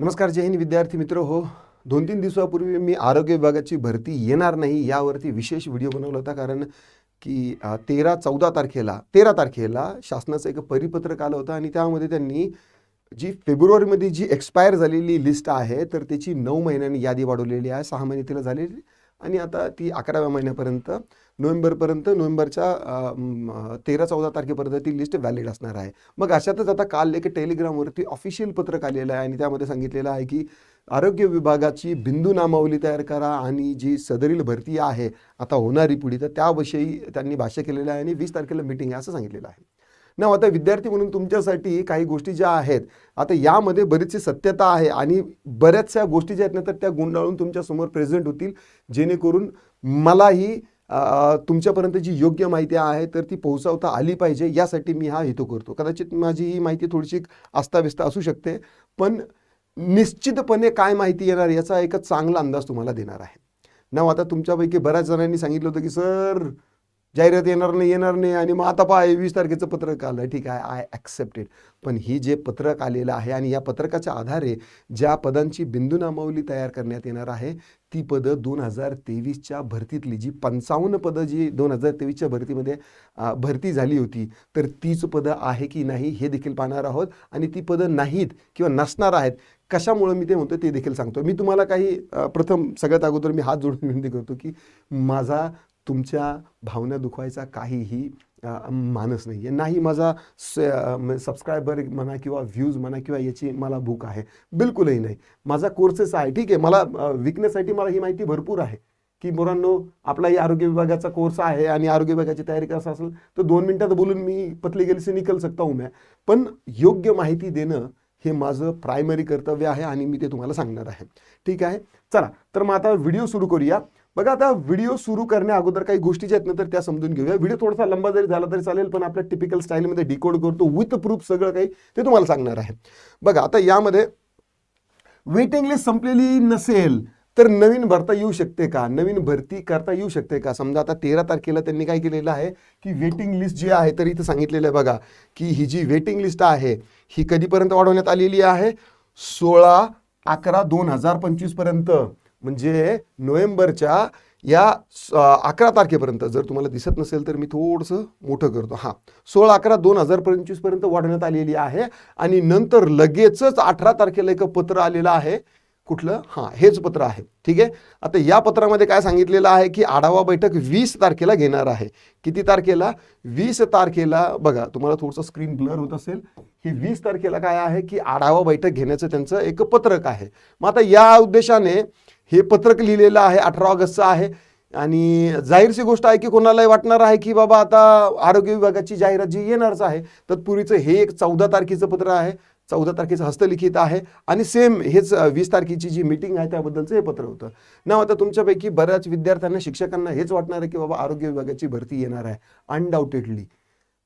नमस्कार जय हिंद विद्यार्थी मित्र। हो दोन तीन दिवसापूर्वी मी आरोग्य विभागाची भरती येणार नाही यावरती विशेष व्हिडिओ बनवला होता. कारण की तेरा चौदा तारखेला तेरा तारखेला शासनाचं एक परिपत्रक आलं होतं आणि त्यामध्ये त्यांनी जी फेब्रुवारीमध्ये जी एक्सपायर झालेली लिस्ट आहे तर त्याची नऊ महिन्यांनी यादी वाढवलेली आहे. सहा महिने तिला झालेली आणि आता ती अकराव्या महिन्यापर्यंत नोव्हेंबरपर्यंत नोव्हेंबरच्या तेरा चौदा तारखेपर्यंत ती लिस्ट व्हॅलिड असणार आहे. मग अशातच आता काल एक टेलिग्रामवरती ऑफिशियल पत्रक आलेलं आहे आणि त्यामध्ये सांगितलेलं आहे की आरोग्य विभागाची बिंदू नामावली तयार करा आणि जी सदरील भरती आहे आता होणारी पुढे तर त्याविषयी त्यांनी भाष्य केलेलं आहे आणि वीस तारखेला मिटिंग आहे असं सांगितलेलं आहे. ना आता विद्यार्थी म्हणून तुमच्यासाठी काही गोष्टी ज्या आहेत आता यामध्ये बरीचशी सत्यता आहे आणि बऱ्याचशा गोष्टी ज्या आहेत ना तर त्या गुंडाळून तुमच्यासमोर प्रेझेंट होतील जेणेकरून मलाही तुमच्यापर्यंत जी योग्य माहिती आहे तर ती पोहोचवता आली पाहिजे यासाठी मी हा हेतू करतो. कदाचित माझी ही माहिती थोडीशी अस्ताव्यस्त असू शकते पण निश्चितपणे काय माहिती येणार याचा एक चांगला अंदाज तुम्हाला देणार आहे. ना आता तुमच्यापैकी बऱ्याच जणांनी सांगितलं होतं की सर जाहिरात येणार नाही येणार नाही आणि मग आता पहा वीस तारखेचं पत्रक आलं. ठीक आहे आय ॲक्सेप्टेड पण ही जे पत्रक आलेलं आहे आणि या पत्रकाच्या आधारे ज्या पदांची बिंदूनामावली तयार करण्यात येणार आहे ती पदं दोन हजार तेवीसच्या भरतीतली जी पंचावन्न पदं जी दोन हजार तेवीसच्या भरतीमध्ये भरती झाली होती तर तीच पदं आहे की नाही हे देखील पाहणार आहोत. आणि ती पदं नाहीत किंवा नसणार आहेत कशामुळं मी ते म्हणतो ते देखील सांगतो. मी तुम्हाला काही प्रथम सगळ्यात अगोदर मी हात जोडून विनंती करतो की माझा तुमच्या भावना दुखवायचा काहीही मानस नाही आहे नाही माझा सबस्क्रायबर म्हणा किंवा व्ह्यूज म्हणा किंवा याची मला भूक आहे. बिलकुलही नाही. माझा कोर्सेस आहे. ठीक आहे. मला विकण्यासाठी मला ही माहिती भरपूर आहे. की मुलांनो आपलाही आरोग्य विभागाचा कोर्स आहे आणि आरोग्य विभागाची तयारी कसं असेल तर दोन मिनटात बोलून मी पतली गेली से निकल सकता हूं मैं पण योग्य माहिती देणं हे माझं प्रायमरी कर्तव्य आहे आणि मी ते तुम्हाला सांगणार आहे. ठीक आहे? चला. तर मग आता व्हिडिओ सुरू करूया. बघा आता व्हिडिओ सुरू करण्या अगोदर काही गोष्टी ज्या आहेत ना तर त्या समजून घेऊया. व्हिडिओ थोडासा लंबा जरी झाला तरी चालेल पण आपल्या टिपिकल स्टाईलमध्ये डिकोड करतो. विथ प्रूफ सगळं काही ते तुम्हाला सांगणार आहे. बघा आता यामध्ये वेटिंग लिस्ट संपलेली नसेल तर नवीन भरता येऊ शकते का? नवीन भरती करता येऊ शकते का? समजा आता तेरा तारखेला त्यांनी काय केलेलं आहे की वेटिंग लिस्ट जी आहे तर इथं सांगितलेलं आहे बघा की ही जी वेटिंग लिस्ट आहे ही कधीपर्यंत वाढवण्यात आलेली आहे? सोळा अकरा दोन हजार पंचवीसपर्यंत पर्यंत. म्हणजे नोव्हेंबरच्या या स- अकरा तारखेपर्यंत जर तुम्हाला दिसत नसेल तर मी थोडंसं मोठं करतो. हां. सोळा अकरा दोन हजार पंचवीसपर्यंत वाढवण्यात आलेली आहे आणि नंतर लगेचच अठरा तारखेला एक पत्र आलेलं आहे. कुठलं? हां हेच पत्र आहे. ठीक आहे? आता या पत्रामध्ये काय सांगितलेलं आहे की आढावा बैठक वीस तारखेला घेणार आहे. किती तारखेला? वीस तारखेला बघा तुम्हाला थोडंसं स्क्रीन ब्लर होत असेल. ही वीस तारखेला काय आहे की आढावा बैठक घेण्याचं त्यांचं एक पत्रक आहे. मग आता या उद्देशाने हे पत्रक लिहिलेलं आहे अठरा ऑगस्टचं आहे. आणि जाहीरची गोष्ट आहे की कोणालाही वाटणार आहे की बाबा आता आरोग्य विभागाची जाहिरात जी येणारच आहे तत्पूर्वीचं हे एक चौदा तारखेचं पत्र आहे. चौदा तारखेचं हस्तलिखित आहे आणि सेम हेच वीस तारखेची जी मीटिंग आहे त्याबद्दलचं हे पत्र होतं. ना आता तुमच्यापैकी बऱ्याच विद्यार्थ्यांना शिक्षकांना हेच वाटणार आहे की बाबा आरोग्य विभागाची भरती येणार आहे. अनडाऊटेडली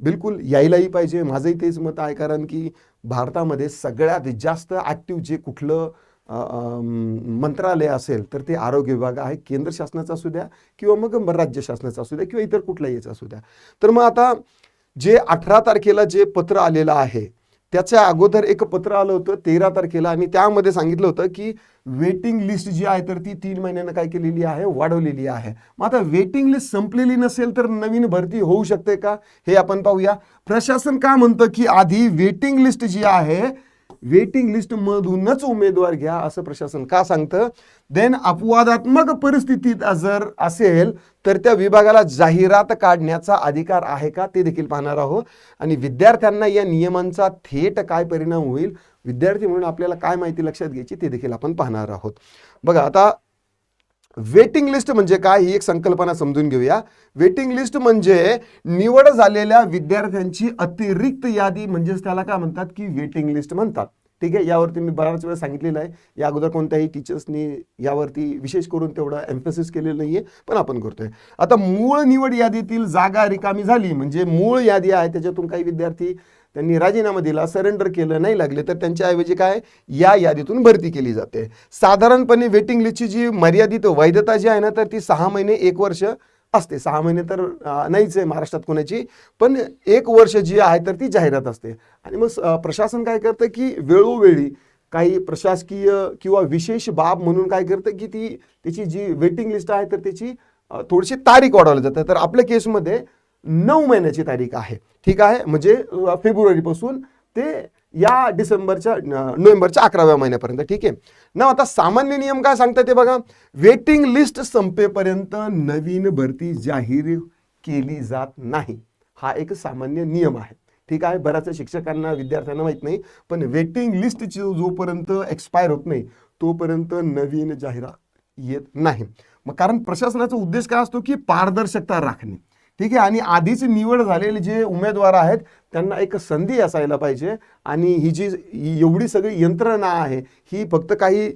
बिलकुल यायलाही पाहिजे. माझंही तेच मत आहे कारण की भारतामध्ये सगळ्यात जास्त ॲक्टिव्ह जे कुठलं मंत्रालय असेल तर ते आरोग्य विभाग आहे. केंद्र शासनाचा असू द्या किंवा मग राज्य शासनाचा असू द्या किंवा इतर कुठलाही याचा असू द्या. तर मग आता जे अठरा तारखेला जे पत्र आलेलं आहे त्याच्या अगोदर एक पत्र आलं होतं तेरा तारखेला. आणि त्यामध्ये सांगितलं होतं की वेटिंग लिस्ट जी आहे तर ती तीन महिन्यानं काय केलेली आहे वाढवलेली आहे. मग आता वेटिंग लिस्ट संपलेली नसेल तर नवीन भरती होऊ शकते का? हे आपण पाहूया. प्रशासन का म्हणतं की आधी वेटिंग लिस्ट जी आहे वेटिंग लिस्ट मधूनच उमेदवार घ्या असं प्रशासन का सांगतं? देन अपवादात्मक परिस्थितीत जर असेल तर त्या विभागाला जाहिरात काढण्याचा अधिकार आहे का? ते देखील पाहणार आहोत. आणि विद्यार्थ्यांना या नियमांचा थेट काय परिणाम होईल? विद्यार्थी म्हणून आपल्याला काय माहिती लक्षात घ्यायची ते देखील आपण पाहणार आहोत. बघा आता वेटिंग लिस्ट म्हणजे काय? ही एक संकल्पना समजून घेऊया. वेटिंग लिस्ट म्हणजे निवड झालेल्या विद्यार्थ्यांची अतिरिक्त यादी म्हणजेच त्याला काय म्हणतात की वेटिंग लिस्ट म्हणतात. ठीक आहे? यावरती मी बराच वेळा सांगितलेलं आहे. या अगोदर कोणत्याही टीचर्सनी यावरती विशेष करून तेवढं एम्फेसिस केलेलं नाहीये पण आपण करतोय. आता मूळ निवड यादीतील जागा रिकामी झाली म्हणजे मूळ यादी आहे त्याच्यातून काही विद्यार्थी त्यांनी राजीनामा दिला सरेंडर केलं नाही लागले तर त्यांच्याऐवजी काय? या यादीतून भरती केली जाते. साधारणपणे वेटिंग लिस्टची जी मर्यादित वैधता जी आहे ना तर ती सहा महिने एक वर्ष असते. सहा महिने तर नाहीच आहे महाराष्ट्रात कोणाची पण एक वर्ष जी आहे तर ती जाहिरात असते. आणि मग प्रशासन काय करतं की वेळोवेळी काही प्रशासकीय किंवा विशेष बाब म्हणून काय करतं की ती त्याची जी वेटिंग लिस्ट आहे तर त्याची थोडीशी तारीख वाढवली जाते. तर आपल्या केसमध्ये नऊ महिन्याची तारीख आहे. ठीक आहे? म्हणजे फेब्रुवारीपासून ते या डिसेंबरच्या नोव्हेंबरच्या अकराव्या महिन्यापर्यंत ठीक आहे? ना आता सामान्य नियम काय सांगतात ते बघा. वेटिंग लिस्ट संपेपर्यंत नवीन भरती जाहीर केली जात नाही. हा एक सामान्य नियम आहे. ठीक आहे? बऱ्याच शिक्षकांना विद्यार्थ्यांना माहीत नाही पण वेटिंग लिस्टची जोपर्यंत एक्सपायर होत नाही तोपर्यंत नवीन जाहिरात येत नाही. मग कारण प्रशासनाचा उद्देश काय असतो की पारदर्शकता राखणे. ठीक आहे? आणि आधीच निवड झालेले जे उमेदवार आहेत त्यांना एक संधी असायला पाहिजे. आणि ही जी एवढी सगळी यंत्रणा आहे ही फक्त काही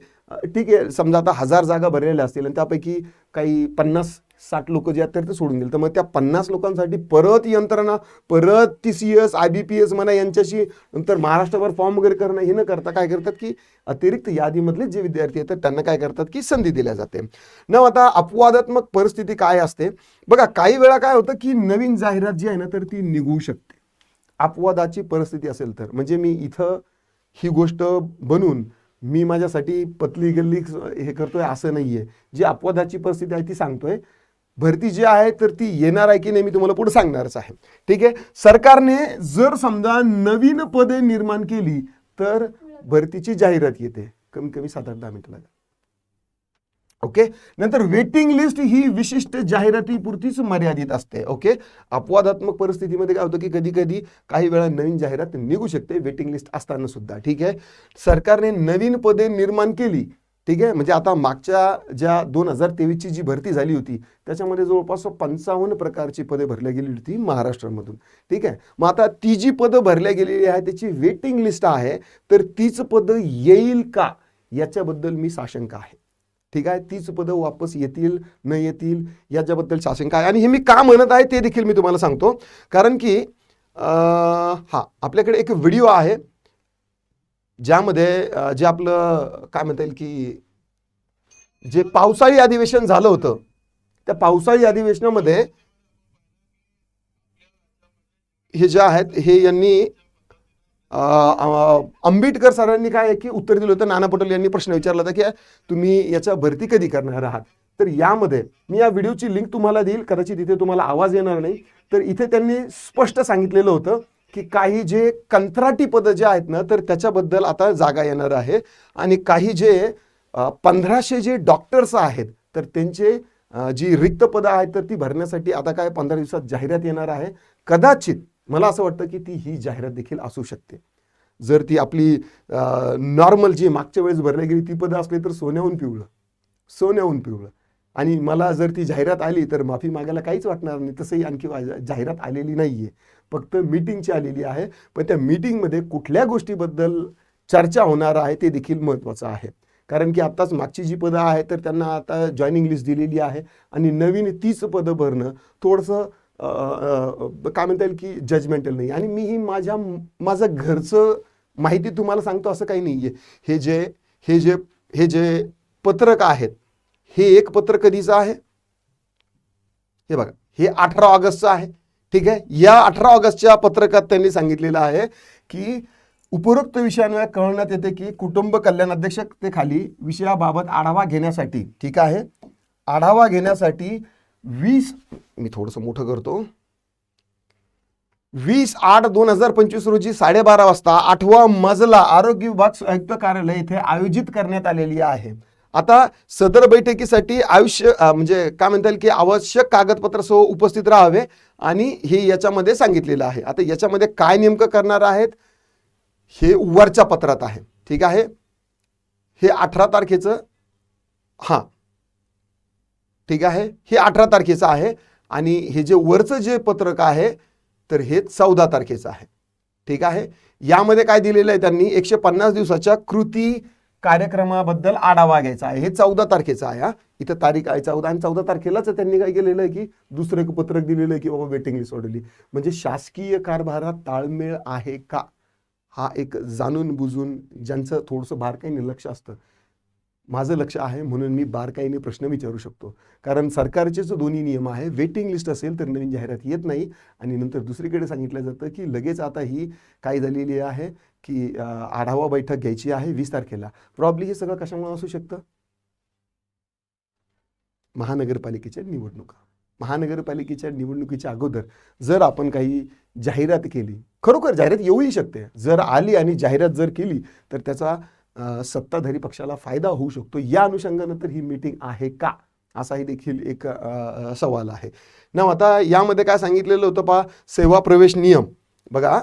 ठीक आहे समजा आता हजार जागा भरलेल्या असतील आणि त्यापैकी काही पन्नास साठ लोक जे आहेत तर ते सोडून गेले. तर मग त्या पन्नास लोकांसाठी परत यंत्रणा परत T C S I B P S म्हणा यांच्याशी नंतर महाराष्ट्रभर फॉर्म वगैरे करणं हे न करता काय करतात की अतिरिक्त यादीमधले जे विद्यार्थी आहेत त्यांना काय करतात की संधी दिल्या जाते. न आता अपवादात्मक परिस्थिती काय असते? बघा काही वेळा काय होतं की नवीन जाहिरात जी आहे ना तर ती निघू शकते. अपवादाची परिस्थिती असेल तर. म्हणजे मी इथं ही गोष्ट बनून मी माझ्यासाठी पतली गल्ली हे करतोय असं नाहीये. जी अपवादाची परिस्थिती आहे ती सांगतोय. भरती जी आहे तर ती येणार आहे की नाही मी तुम्हाला पुढे सांगणारच आहे. ठीक आहे? सरकारने जर समजा नवीन पदे निर्माण केली तर भरतीची जाहिरात येते. कमी कमी सात आठ दहा मिनिटं लागतात ओके? नंतर वेटिंग लिस्ट ही विशिष्ट जाहिरातीपुरतीच मर्यादित असते. ओके? अपवादात्मक परिस्थितीमध्ये काय होतं की कधी कधी काही वेळा नवीन जाहिरात निघू शकते वेटिंग लिस्ट असताना सुद्धा. ठीक आहे? सरकारने नवीन पदे निर्माण केली ठीक आहे? म्हणजे आता मागच्या ज्या दोन हजार तेवीसची जी भरती झाली होती त्याच्यामध्ये जवळपास पंचावन्न प्रकारची पदे भरल्या गेली होती महाराष्ट्रामधून. ठीक आहे? मग आता ती जी पदं भरल्या गेलेली आहे त्याची वेटिंग लिस्ट आहे तर तीच पदं येईल का? याच्याबद्दल मी साशंक आहे. ठीक आहे? तीच पदं वापस येतील न येतील याच्याबद्दल साशंका आहे. आणि हे मी का म्हणत आहे ते देखील मी तुम्हाला सांगतो. कारण की हां हा आपल्याकडे एक व्हिडिओ आहे. ज्यामध्ये जे आपलं काय म्हणता येईल की जे पावसाळी अधिवेशन झालं होतं त्या पावसाळी अधिवेशनामध्ये हे जे आहेत हे यांनी आंबेडकर सरांनी काय आहे की उत्तर दिलं होतं नाना पटोले यांनी प्रश्न विचारला होता की तुम्ही याच्या भरती कधी करणार आहात? तर यामध्ये मी या व्हिडिओची लिंक तुम्हाला देईल कदाचित इथे तुम्हाला आवाज येणार नाही तर इथे त्यांनी स्पष्ट सांगितलेलं होतं की काही जे कंत्राटी पदं जे आहेत ना तर त्याच्याबद्दल आता जागा येणार आहे. आणि काही जे पंधराशे जे डॉक्टर्स आहेत तर त्यांचे जी रिक्त पदं आहेत तर ती भरण्यासाठी आता काय पंधरा दिवसात जाहिरात येणार आहे. कदाचित मला असं वाटतं की ती ही जाहिरात देखील असू शकते. जर ती आपली नॉर्मल जी मागच्या वेळेस भरली गेली ती पदं असली तर सोन्याहून पिवळं. सोन्याहून पिवळं. आणि मला जर ती जाहिरात आली तर माफी मागायला काहीच वाटणार नाही. तसंही आणखी जाहिरात आलेली नाही आहे फक्त मीटिंगची आलेली आहे. पण त्या मीटिंगमध्ये कुठल्या गोष्टीबद्दल चर्चा होणार आहे ते देखील महत्त्वाचं आहे. कारण की आत्ताच मागची जी पदं आहेत तर त्यांना आता जॉईनिंग लिस्ट दिलेली आहे आणि नवीन तीच पदं भरणं थोडंसं काय म्हणता येईल की जजमेंटल नाही. आणि मीही माझ्या माझं घरचं माहिती तुम्हाला सांगतो असं काही नाही आहे हे जे हे जे हे जे पत्रक आहेत हे एक पत्र कधीचं आहे? हे बघा हे अठरा ऑगस्टचं आहे. ठीक आहे? या अठरा ऑगस्टच्या पत्रकात त्यांनी सांगितलेलं आहे की उपरोक्त विषयांवर कळवण्यात येते की कुटुंब कल्याण अध्यक्षतेखाली विषयाबाबत आढावा घेण्यासाठी ठीक आहे? आढावा घेण्यासाठी वीस मी थोडंसं मोठं करतो. वीस आठ दोन हजार पंचवीस रोजी साडेबारा वाजता आठवा मजला आरोग्य विभाग आयुक्त कार्यालय इथे आयोजित करण्यात आलेली आहे. आता सदर बैठकीसाठी आयुष्य म्हणजे काय म्हणता येईल की आवश्यक कागदपत्रासह उपस्थित राहावे आणि हे याच्यामध्ये सांगितलेलं आहे. आता याच्यामध्ये काय नेमकं करणार आहेत? हे वरच्या पत्रात आहे. ठीक आहे? हे अठरा तारखेचं हां. ठीक आहे? हे अठरा तारखेचं आहे आणि हे जे वरचं जे पत्रक आहे तर हे चौदा तारखेचं आहे. ठीक आहे? यामध्ये काय दिलेलं आहे त्यांनी? एकशे पन्नास दिवसाच्या कृती कार्यक्रमाबद्दल आढावा घ्यायचा आहे. हे चौदा तारखेचं आहे हा. इथं तारीख आहे चौदा. आणि चौदा तारखेलाच त्यांनी काय केलेलं आहे की दुसरं एक पत्रक दिलेलं आहे की बाबा वेटिंग लिस्ट सोडली म्हणजे शासकीय कारभारात ताळमेळ आहे का? हा एक जाणून बुजून ज्यांचं थोडंसं बारकाईने लक्ष असतं माझं लक्ष आहे म्हणून मी बारकाईने प्रश्न विचारू शकतो. कारण सरकारचे जो दोन्ही नियम आहे वेटिंग लिस्ट असेल तर नवीन जाहिरात येत नाही. आणि नंतर दुसरीकडे सांगितलं जातं की लगेच आता ही काय झालेली आहे की आढावा बैठक घ्यायची आहे वीस तारखेला. प्रॉब्ली हे सगळं कशामुळे असू शकतं? महानगरपालिकेच्या निवडणुका. महानगरपालिकेच्या निवडणुकीच्या अगोदर जर आपण काही जाहिरात केली खरोखर जाहिरात येऊही शकते. जर आली आणि जाहिरात जर केली तर त्याचा सत्ताधारी पक्षाला फायदा होऊ शकतो. या अनुषंगानं तर ही मीटिंग आहे का? असाही देखील एक सवाल आहे. ना आता यामध्ये काय सांगितलेलं होतं पहा सेवा प्रवेश नियम. बघा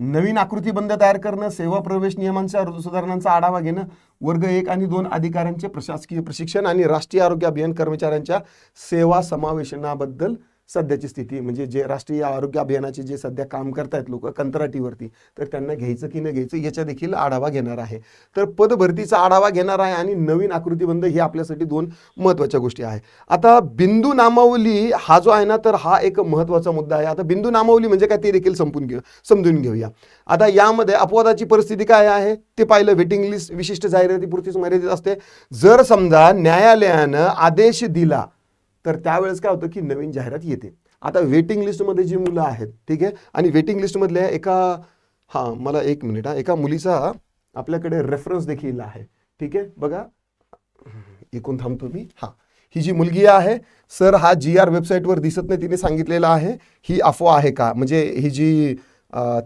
नवीन आकृतीबंध तयार करणं सेवा प्रवेश नियमांच्या सुधारणांचा आढावा घेणं वर्ग एक आणि दोन अधिकाऱ्यांचे प्रशासकीय प्रशिक्षण आणि राष्ट्रीय आरोग्य अभियान कर्मचाऱ्यांच्या सेवा समावेशनाबद्दल सध्याची स्थिती म्हणजे जे राष्ट्रीय आरोग्य अभियानाचे जे सध्या काम करतायत लोक कंत्राटीवरती तर त्यांना घ्यायचं की न घ्यायचं याच्या देखील आढावा घेणार आहे. तर पदभरतीचा आढावा घेणार आहे आणि नवीन आकृतीबंध हे आपल्यासाठी दोन महत्त्वाच्या गोष्टी आहे. आता बिंदू नामावली हा जो आहे ना तर हा एक महत्त्वाचा मुद्दा आहे. आता बिंदू नामावली म्हणजे काय ते देखील संपून घेऊ समजून घेऊया. आता यामध्ये अपवादाची परिस्थिती काय आहे? ते पाहिलं वेटिंग लिस्ट विशिष्ट जाहिरातीपुरतीच मर्यादित असते. जर समजा न्यायालयानं आदेश दिला तर त्यावेळेस काय होतं की नवीन जाहिरात येते. आता वेटिंग लिस्टमध्ये जी मुलं आहेत ठीक आहे? आणि वेटिंग लिस्टमधल्या एका हां मला एक मिनिट हा एका मुलीचा आपल्याकडे रेफरन्स देखील आहे ठीक आहे? बघा. एकूण थांबतो मी. हां. ही जी मुलगी आहे सर हा जी आर वेबसाईटवर दिसत नाही तिने सांगितलेलं आहे. ही अफवा आहे का? म्हणजे ही जी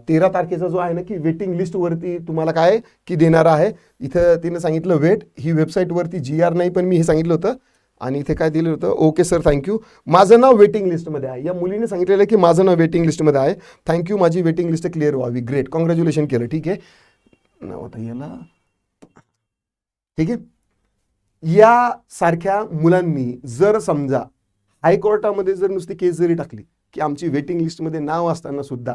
तेरा तारखेचा जो आहे ना की वेटिंग लिस्टवरती तुम्हाला काय की देणार आहे? इथं तिने सांगितलं वेट ही वेबसाईटवरती जी आर नाही पण मी हे सांगितलं होतं. आणि इथे काय दिलं होतं? ओके सर थँक्यू माझं नाव वेटिंग लिस्टमध्ये आहे. या मुलीने सांगितलेलं आहे की माझं नाव वेटिंग लिस्टमध्ये आहे. थँक्यू माझी वेटिंग लिस्ट क्लिअर व्हावी. ग्रेट कॉंग्रॅच्युलेशन केलं. ठीक आहे? नाव आता याला. ठीक आहे? या सारख्या मुलांनी जर समजा हायकोर्टामध्ये जर नुसती केस जरी टाकली की आमची वेटिंग लिस्टमध्ये नाव असताना सुद्धा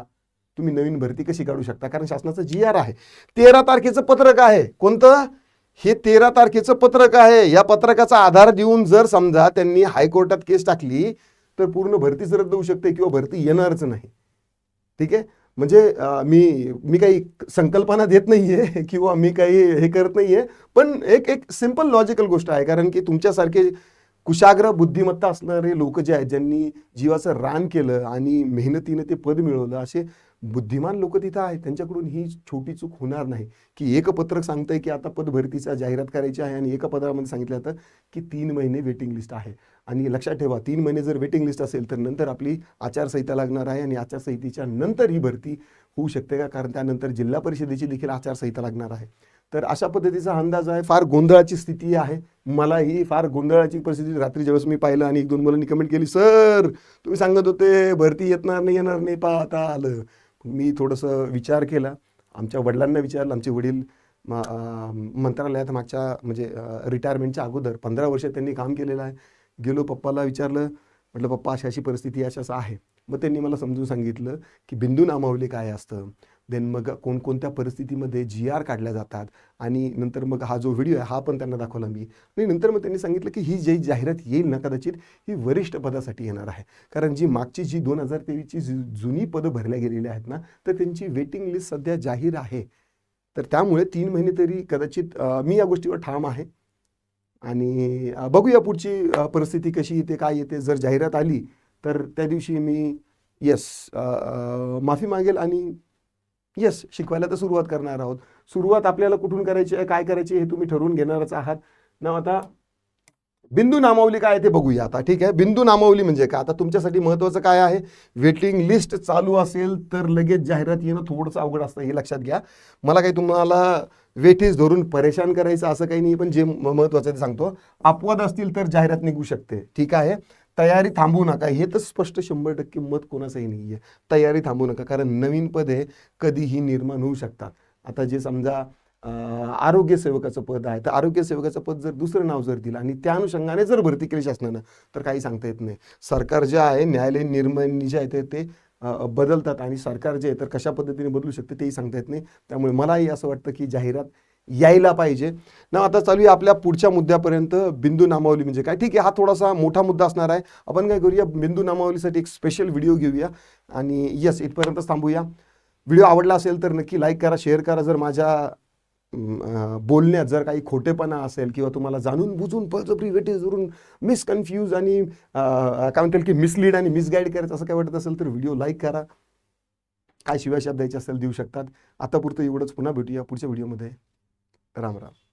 तुम्ही नवीन भरती कशी काढू शकता? कारण शासनाचं जी आर आहे. तेरा तारखेचं पत्रक आहे. कोणतं? हे तेरा तारखेचं पत्रक आहे. या पत्रकाचा आधार देऊन जर समजा त्यांनी हायकोर्टात केस टाकली तर पूर्ण भरतीच रद्द होऊ शकते किंवा भरती येणारच नाही. ठीक आहे? म्हणजे मी मी काही संकल्पना देत नाहीये किंवा मी काही हे करत नाहीये. पण एक एक सिंपल लॉजिकल गोष्ट आहे. कारण की तुमच्यासारखे कुशाग्र बुद्धिमत्ता असणारे लोक जे आहेत ज्यांनी जीवाचं रान केलं आणि मेहनतीने ते पद मिळवलं असे बुद्धिमान लोक तिथं आहेत. त्यांच्याकडून ही छोटी चूक होणार नाही. की एक पत्रक सांगतंय की आता पदभरतीचा जाहिरात करायची आहे आणि एका पत्रामध्ये सांगितलं जातं की तीन महिने वेटिंग लिस्ट आहे. आणि लक्षात ठेवा तीन महिने जर वेटिंग लिस्ट असेल तर नंतर आपली आचारसंहिता लागणार आहे आणि आचारसंहितेच्या नंतर ही भरती होऊ शकते का? कारण त्यानंतर जिल्हा परिषदेची देखील आचारसंहिता लागणार आहे. तर अशा पद्धतीचा अंदाज आहे. फार गोंधळाची स्थिती आहे. मला ही फार गोंधळाची परिस्थिती. रात्री ज्यावेळेस मी पाहिलं आणि एक दोन मुलांनी कमेंट केली सर तुम्ही सांगत होते भरती येणार नाही येणार नाही पाहता आलं. मी थोडंसं विचार केला. आमच्या वडिलांना विचारलं. आमचे वडील मंत्रालयात मागच्या म्हणजे रिटायरमेंटच्या अगोदर पंधरा वर्ष त्यांनी काम केलेलं आहे. गेलो पप्पाला विचारलं. म्हटलं पप्पा अशी अशी परिस्थिती अशी असं आहे. मग त्यांनी मला समजून सांगितलं की बिंदू नामावली काय असतं? देन मग कोणकोणत्या परिस्थितीमध्ये जी आर काढल्या जातात आणि नंतर मग हा जो व्हिडिओ आहे हा पण त्यांना दाखवला मी. आणि नंतर मग त्यांनी सांगितलं की ही जी जाहिरात येईल ना कदाचित ही वरिष्ठ पदासाठी येणार आहे. कारण जी मागची जी दोन हजार तेवीसची जु- जुनी पदं भरल्या गेलेली आहेत ना तर त्यांची वेटिंग लिस्ट सध्या जाहीर आहे. तर त्यामुळे तीन महिने तरी कदाचित मी या गोष्टीवर ठाम आहे. आणि बघूया पुढची परिस्थिती कशी येते काय येते. जर जाहिरात आली तर त्या दिवशी मी येस माफी मागेल आणि येस शिकवायला तर सुरुवात करणार आहोत. सुरुवात आपल्याला कुठून करायची आहे काय करायची हे तुम्ही ठरवून घेणारच आहात. ना आता बिंदू नामावली काय आहे ते बघूया आता ठीक आहे? बिंदू नामावली म्हणजे काय? आता तुमच्यासाठी महत्त्वाचं काय आहे? वेटिंग लिस्ट चालू असेल तर लगेच जाहिरात येणं थोडंसं अवघड असतं हे लक्षात घ्या. मला काही तुम्हाला वेटीज धरून परेशान करायचं असं काही नाही पण जे महत्त्वाचं ते सांगतो. अपवाद असतील तर जाहिरात निघू शकते ठीक आहे? तयारी थांबवू नका. हे तर स्पष्ट शंभर टक्के मत कोणाचंही नाही आहे तयारी थांबवू नका. कारण नवीन पदे कधीही निर्माण होऊ शकतात. आता जे समजा आरोग्य सेवकाचं पद आहे तर आरोग्य सेवकाचं पद जर दुसरं नाव जर दिलं आणि त्या अनुषंगाने जर भरती केली शासनानं तर काही सांगता येत नाही. सरकार जे आहे न्यायालयीन निर्माण जे आहे ते बदलतात आणि सरकार जे आहे तर कशा पद्धतीने बदलू शकते तेही सांगता येत नाही. त्यामुळे मलाही असं वाटतं की जाहिरात यायला पाहिजे. ना आता चालूया आपल्या पुढच्या मुद्द्यापर्यंत बिंदू नामावली म्हणजे काय? ठीक आहे हा थोडासा मोठा मुद्दा असणार आहे. आपण काय करूया बिंदू नामावलीसाठी एक स्पेशल व्हिडिओ घेऊया आणि येस इथपर्यंतच थांबूया. व्हिडिओ आवडला असेल तर नक्की लाईक करा शेअर करा. जर माझ्या बोलण्यात जर काही खोटेपणा असेल किंवा तुम्हाला जाणून बुजून बळजबरी वेटेज धरून मिसकन्फ्यूज आणि काय म्हणतील की मिसलीड आणि मिसगाईड करायचं असं काय वाटत असेल तर व्हिडिओ लाईक करा. काय शिवाय शब्द द्यायचे असेल देऊ शकतात. आता पुरतं एवढंच. पुन्हा भेटूया पुढच्या व्हिडिओमध्ये राम राम.